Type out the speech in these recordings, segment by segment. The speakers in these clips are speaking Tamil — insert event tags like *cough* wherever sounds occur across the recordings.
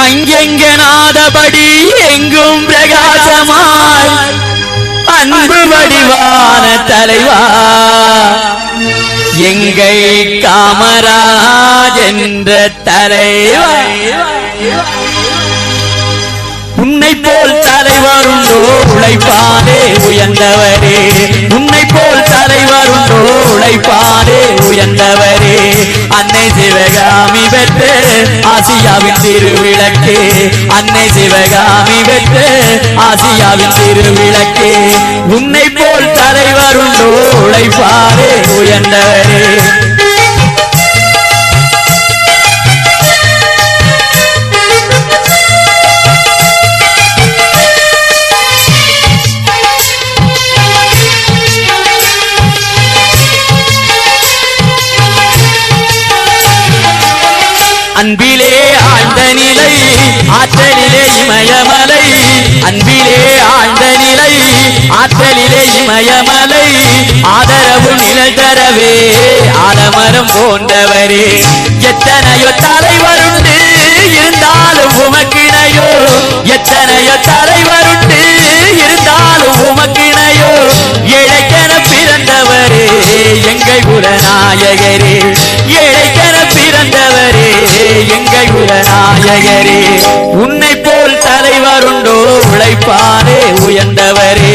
அங்கெங்க நாதபடி எங்கும் பிரகாசமாய் அன்பு வடிவான தலைவா. எங்கை காமராஜ் என்ற தலைவா. உன்னை போல் தலைவருண்டோ உழைப்பாரே உயர்ந்தவரே. உன்னை போல் தலைவருண்டோ உழைப்பாரே உயர்ந்தவரே. அன்னை சிவகாமி பெற்று ஆசியாவின் திருவிளக்கு. அன்னை சிவகாமி பெற்று ஆசியாவின் திருவிளக்கு. உன்னை போல் தலைவர் உண்டோ உழைப்பாரே உயர்ந்தவரே. ஆழ்ந்த நிலை ஆற்றலிலே இமயமலை அன்பிலே ஆழ்ந்த நிலை ஆற்றலிலே இமயமலை ஆதரவு நிழல் தரவே ஆலமரம் போன்றவரே. எத்தனையோ தலைவருண்டு இருந்தாலும் உமக்கிணையோ எத்தனையோ தலைவருண்டு இருந்தாலும் உமக்கிணையோ. இழைக்கென பிறந்தவரே எங்கள் குலநாயகரே. இழைக்கன எங்கள் குலநாயகரே உன்னை போல் தலைவருண்டோ உழைப்பாரே உயர்ந்தவரே.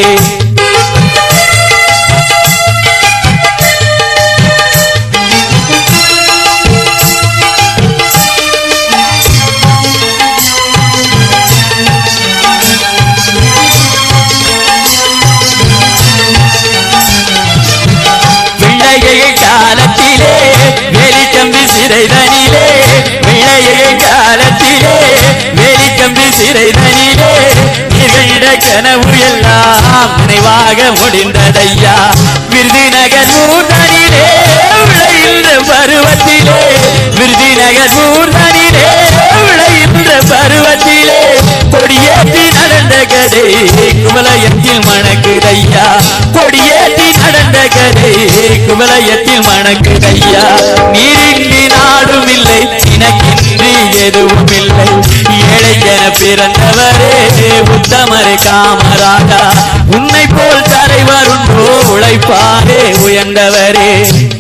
வெளிக்கம்பி சிறைதனிலே கனவு எல்லாம் நினைவாக முடிந்ததையா? விருதுநகர் ஊர்தனிலே விளைந்த பருவத்திலே. விருதுநகர் ஊர்தனிலே விளைந்த பருவத்திலே. கொடியேற்றி நடந்த கதை குமலயத்தில் மணக்குதையா? கொடியேற்றி நடந்த கதை குமலயத்தில் மணக்குதையா? நீரின்றி நாடும் இல்லை சினக்கின்றி எதுவும் இல்லை பிறந்தவரே உத்தமரே காமராஜா. உன்னை போல் தலைவர் உண்டோ உழைப்பாரே உயர்ந்தவரே.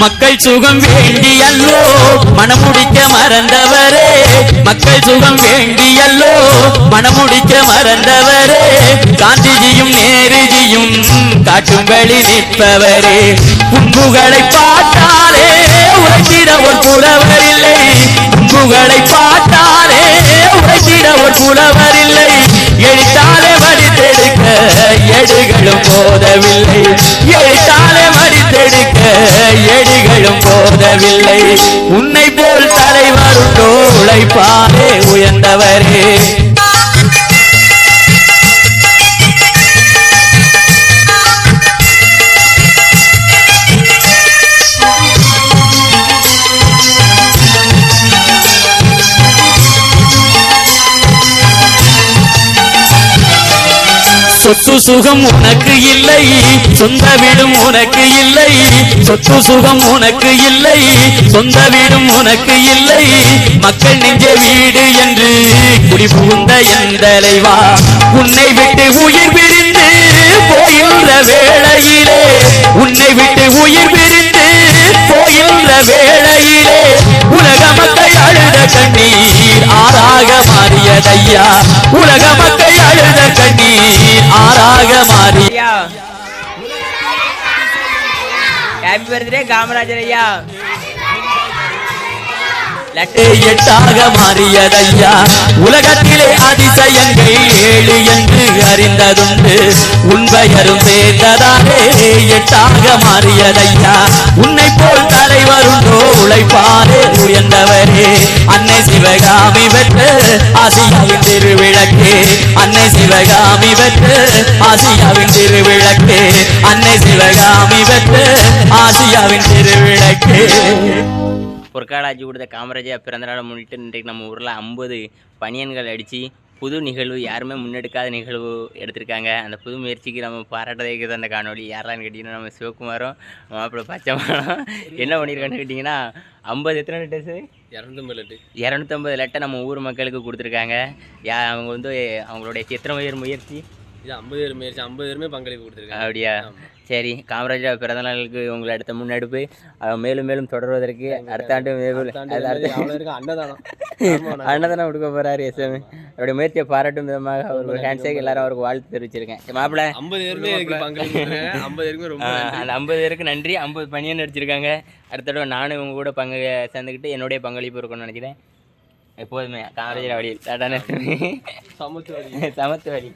மக்கள் சுகம் வேண்டியல்லோ மனமுடிக்க மறந்தவரே. மக்கள் சுகம் வேண்டியல்லோ மனமுடிக்க மறந்தவரே. காந்திஜியும் நேருஜியும் காட்டும் வழி நிற்பவரே. உன்புகளை பார்த்தாலே உழைத்திட ஒரு புலவர் இல்லை. உன்புகளை பார்த்தாலே உழைத்திட ஒரு புலவர் இல்லை. எழுத்தாலே வடித்தெடுக்க எடுகளும் போதவில்லை. எடிகளும் போதவில்லை. உன்னை போல் தலைவர் உண்டோ உழைப்பாரே உயர்ந்தவரே. சுகம் உனக்கு இல்லை. சொந்த வீடும் உனக்கு இல்லை. சொத்து சுகம் உனக்கு இல்லை. சொந்த வீடும் உனக்கு இல்லை. மக்கள் நெஞ்ச வீடு என்று குடி புகுந்த என் உன்னை விட்டு உயிர் பிரிந்து போயுள்ள வேளையிலே உன்னை விட்டு உயிர் பிரிந்து போயுள்ள வேளையிலே உலக மக்கள் அழுத கண்ணீர் ஆறாக மாறியதையா உலக மக்கள் ஐயா. ஹாப்பி பர்த்டே காமராஜர் ஐயா. எட்டாக மாறியதையா? உலகத்திலே அதிசயங்கள் ஏழு என்று அறிந்ததுண்டு. உண்மையரும் சேர்ந்ததாலே எட்டாக மாறியதையா? உன்னை போல் தலைவருண்டோ உழைப்பாரே உயர்ந்தவரே. அன்னை சிவகாமி பெற்று ஆசியாவின் திருவிளக்கே. அன்னை சிவகாமி பெற்று ஆசியாவின் திருவிளக்கே அன்னை சிவகாமி பெற்று ஆசியாவின் திருவிளக்கே. பொற்காலாஜி கொடுத்த காமராஜர் பிறந்தநாளை முன்னிட்டு இன்றைக்கு நம்ம ஊரில் ஐம்பது பனியன்கள் அடித்து புது நிகழ்வு யாருமே முன்னெடுக்காத நிகழ்வு எடுத்திருக்காங்க. அந்த புது முயற்சிக்கு நம்ம பாராட்டதைக்கு அந்த காணொளி. யாரெல்லாம் கேட்டிங்கன்னா நம்ம சிவகுமாரும் மாப்பிள்ளை பச்சைமாலும் என்ன பண்ணியிருக்கான்னு கேட்டிங்கன்னா ஐம்பது எத்தனை லிட்டர்ஸு இரநூத்தம்பது லட்டு. இரநூத்தம்பது லட்டை நம்ம ஊர் மக்களுக்கு கொடுத்துருக்காங்க. யா அவங்க வந்து அவங்களுடைய எத்தனை உயர் முயற்சி இது ஐம்பது பேர் முயற்சி ஐம்பது பேருமே பங்களிப்பு கொடுத்துருக்காங்க. அப்படியா? சரி காமராஜர் பிறந்தநாளுக்கு உங்களை அடுத்த முன்னெடுப்பு. மேலும் மேலும் தொடர்வதற்கு அடுத்த ஆண்டு அன்னதானம். *laughs* அன்னதானம் கொடுக்க போறாரு எஸ்எம் அவருடைய முயற்சியை பாராட்டும் விதமாக அவருக்கு ஹேண்ட்ஷேக் எல்லாரும் அவருக்கு வாழ்த்து தெரிவிச்சிருக்கேன். சரி, மாப்பிள. ஐம்பது பேருமே ஐம்பது ரொம்ப அந்த ஐம்பது பேருக்கு நன்றி. ஐம்பது பணியன் அடிச்சிருக்காங்க. அடுத்த தடவை நானும் இவங்க கூட பங்கு சேர்ந்துக்கிட்டு என்னுடைய பங்களிப்பு இருக்கும்னு நினைக்கிறேன். எப்போதுமே காமராஜர் வழி டாடா சமத்துவம் சமத்து வழி